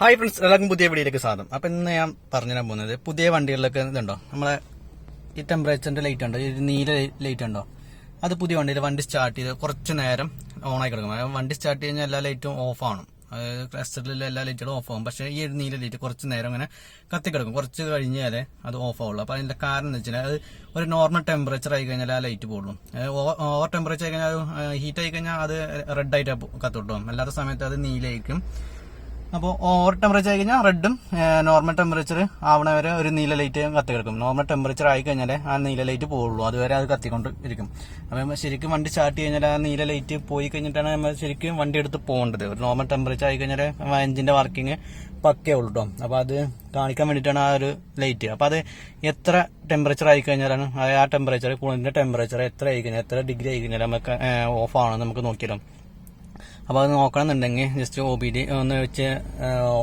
Hi friends എല്ലാവർക്കും പുതിയ വീഡിയോയിലേക്ക് സ്വാഗതം. അപ്പൊ ഇന്ന് ഞാൻ പറഞ്ഞു തരാൻ പോകുന്നത് പുതിയ വണ്ടികളിലൊക്കെ ഇതുണ്ടോ? നമ്മളെ ഈ ടെമ്പറേച്ചറിന്റെ ലൈറ്റ് ഉണ്ടോ? ഈ നീല ലൈറ്റ് ഉണ്ടോ? അത് പുതിയ വണ്ടിയിൽ വണ്ടി സ്റ്റാർട്ട് ചെയ്ത് കുറച്ച് നേരം ഓൺ ആയി കിടക്കും. വണ്ടി സ്റ്റാർട്ട് കഴിഞ്ഞാൽ എല്ലാ ലൈറ്റും ഓഫ് ആണ്. അതായത് ക്ലസ്റ്ററിലെ എല്ലാ ലൈറ്റുകളും ഓഫ് ആകും പക്ഷേ ഈ ഒരു നീല ലൈറ്റ് കുറച്ച് നേരം ഇങ്ങനെ കത്തിക്കിടക്കും കുറച്ച് കഴിഞ്ഞാലേ അത് ഓഫ് ആവുള്ളൂ. അപ്പോൾ അതിന്റെ കാരണം എന്ന് വെച്ചാൽ അത് ഒരു നോർമൽ ടെമ്പറേച്ചർ ആയി കഴിഞ്ഞാൽ ആ ലൈറ്റ് പോകുള്ളൂ ഓവർ ടെമ്പറേച്ചർ ആയി കഴിഞ്ഞാൽ ഹീറ്റ് ആയി കഴിഞ്ഞാൽ അത് റെഡ് ആയിട്ട് കത്തോട്ടും. അല്ലാത്ത സമയത്ത് അത് നീലയായിരിക്കും. അപ്പോൾ ഓവർ ടെമ്പറേച്ചർ ആയി കഴിഞ്ഞാൽ റെഡും നോർമൽ ടെമ്പറേച്ചർ ആവണ വരെ ഒരു നീല ലൈറ്റ് കത്തി കിടക്കും. നോർമൽ ടെമ്പറേച്ചർ ആയി കഴിഞ്ഞാൽ ആ നീല ലൈറ്റ് പോവുള്ളൂ. അതുവരെ അത് കത്തിക്കൊണ്ട് ഇരിക്കും. അപ്പോൾ ശരിക്കും വണ്ടി സ്റ്റാർട്ട് കഴിഞ്ഞാൽ ആ നീല ലൈറ്റ് പോയി കഴിഞ്ഞിട്ടാണ് നമ്മൾ ശരിക്കും വണ്ടി എടുത്ത് പോകേണ്ടത്. ഒരു നോർമൽ ടെമ്പറേച്ചർ ആയി കഴിഞ്ഞാൽ എഞ്ചിന്റെ വർക്കിംഗ് പക്കേ ഉള്ളൂ കേട്ടോ അപ്പോൾ അത് കാണിക്കാൻ വേണ്ടിയിട്ടാണ് ആ ഒരു ലൈറ്റ് അപ്പോൾ അത് എത്ര ടെമ്പറേച്ചർ ആയി കഴിഞ്ഞാലാണ് ആ ടെമ്പറേച്ചർ കൂളിന്റെ ടെമ്പറേച്ചർ എത്ര ആയി കഴിഞ്ഞാൽ എത്ര ഡിഗ്രി ആയി കഴിഞ്ഞാൽ നമുക്ക് ഓഫ് ആണോ നമുക്ക് നോക്കിയാലോ. അപ്പോൾ അത് നോക്കണമെന്നുണ്ടെങ്കിൽ ജസ്റ്റ് ഒ ബി ഡി ഒന്ന് വെച്ച്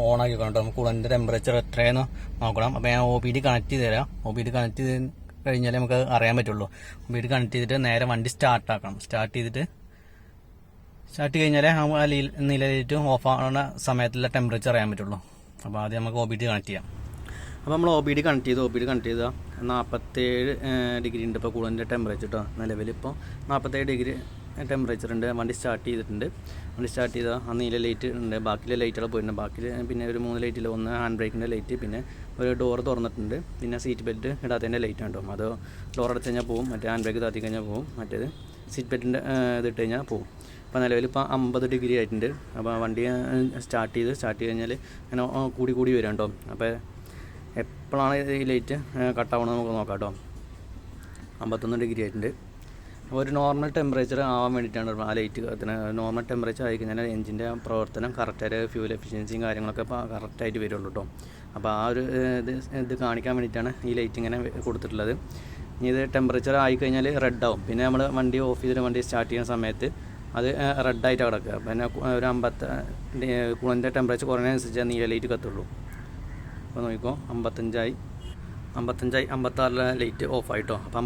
ഓൺ ആക്കി കേട്ടോ. നമുക്ക് കൂളന്റെ ടെമ്പറേച്ചർ എത്രയെന്ന് നോക്കണം. അപ്പോൾ ഞാൻ ഒ ബി ഡി കണക്ട് ചെയ്ത് തരാം. ഒ ബി ഡി കണക്ട് ചെയ്ത് കഴിഞ്ഞാലേ നമുക്ക് അറിയാൻ പറ്റുള്ളൂ. ഒ ബി ഡി കണക്ട് ചെയ്തിട്ട് നേരെ വണ്ടി സ്റ്റാർട്ട് ആക്കണം. സ്റ്റാർട്ട് ചെയ്തിട്ട് സ്റ്റാർട്ട് കഴിഞ്ഞാലേ ആ നിലയിലിട്ട് ഓഫ് ആവുന്ന സമയത്തുള്ള ടെമ്പറേച്ചർ അറിയാൻ പറ്റുള്ളൂ. അപ്പോൾ ആദ്യം നമുക്ക് ഒ ബി ഡി കണക്ട് ചെയ്യാം. അപ്പോൾ നമ്മൾ ഒ ബി ഡി കണക്ട് ചെയ്ത്. ഒ ബി ഡി കണക്ട് ചെയ്താൽ നാൽപ്പത്തേഴ് ഡിഗ്രി ഉണ്ട് ഇപ്പോൾ കൂളിന്റെ ടെമ്പറേച്ചർ കേട്ടോ നിലവിൽ ഇപ്പോൾ നാൽപ്പത്തേഴ് ഡിഗ്രി ടെമ്പറേച്ചർ ഉണ്ട് വണ്ടി സ്റ്റാർട്ട് ചെയ്തിട്ടുണ്ട്. വണ്ടി സ്റ്റാർട്ട് ചെയ്താൽ ആ നീല ലൈറ്റ് ഉണ്ട് ബാക്കിലെ ലൈറ്റുകൾ പോയിട്ടുണ്ട്. ബാക്കിൽ പിന്നെ ഒരു മൂന്ന് ലൈറ്റിൽ ഒന്ന് ഹാൻഡ് ബ്രേക്കിന്റെ ലൈറ്റ് പിന്നെ ഒരു ഡോർ തുറന്നിട്ടുണ്ട്. പിന്നെ സീറ്റ് ബെൽറ്റ് ഇടാത്തതിന്റെ ലൈറ്റ് ഉണ്ടോ അത് ഡോർ അടച്ച് കഴിഞ്ഞാൽ പോകും മറ്റേ ഹാൻഡ് ബ്രേക്ക് താത്തി കഴിഞ്ഞാൽ പോകും മറ്റേത് സീറ്റ് ബെൽറ്റിന്റെ ഇതിട്ട് കഴിഞ്ഞാൽ പോകും അപ്പോൾ നിലവിൽ ഇപ്പോൾ അമ്പത് ഡിഗ്രി ആയിട്ടുണ്ട്. അപ്പോൾ വണ്ടി സ്റ്റാർട്ട് ചെയ്ത് സ്റ്റാർട്ട് ചെയ്ത് കഴിഞ്ഞാൽ അങ്ങനെ കൂടി കൂടി വരും കേട്ടോ അപ്പോൾ എപ്പോഴാണ് ഈ ലൈറ്റ് കട്ടാവണമെന്ന് നമുക്ക് നോക്കാം കേട്ടോ അമ്പത്തൊന്ന് ഡിഗ്രി ആയിട്ടുണ്ട്. ഒരു നോർമൽ ടെമ്പറേച്ചർ ആവാൻ വേണ്ടിയിട്ടാണ് ആ ലൈറ്റ് അതിന് നോർമൽ ടെമ്പറേച്ചർ ആയി കഴിഞ്ഞാൽ എഞ്ചിന്റെ പ്രവർത്തനം കറക്റ്റായിട്ട് ഫ്യൂൽ എഫിഷ്യൻസിയും കാര്യങ്ങളൊക്കെ കറക്റ്റായിട്ട് വരുള്ളൂ കേട്ടോ അപ്പോൾ ആ ഒരു ഇത് ഇത് കാണിക്കാൻ വേണ്ടിയിട്ടാണ് ഈ ലൈറ്റ് ഇങ്ങനെ കൊടുത്തിട്ടുള്ളത്. ഇനി ഇത് ടെമ്പറേച്ചർ ആയി കഴിഞ്ഞാൽ റെഡ് ആവും. പിന്നെ നമ്മൾ വണ്ടി ഓഫ് ചെയ്തിട്ട് വണ്ടി സ്റ്റാർട്ട് ചെയ്യുന്ന സമയത്ത് അത് റെഡായിട്ട് കിടക്കുക. പിന്നെ ഒരു അമ്പത്ത കുളിന്റെ ടെമ്പറേച്ചർ കുറയുന്നതനുസരിച്ച് നീല ലൈറ്റ് കത്തുള്ളൂ. അപ്പോൾ നോക്കിക്കോ അമ്പത്തഞ്ചായി അമ്പത്തഞ്ചായി അമ്പത്താറിലെ ലൈറ്റ് ഓഫ് ആയിട്ടോ അപ്പം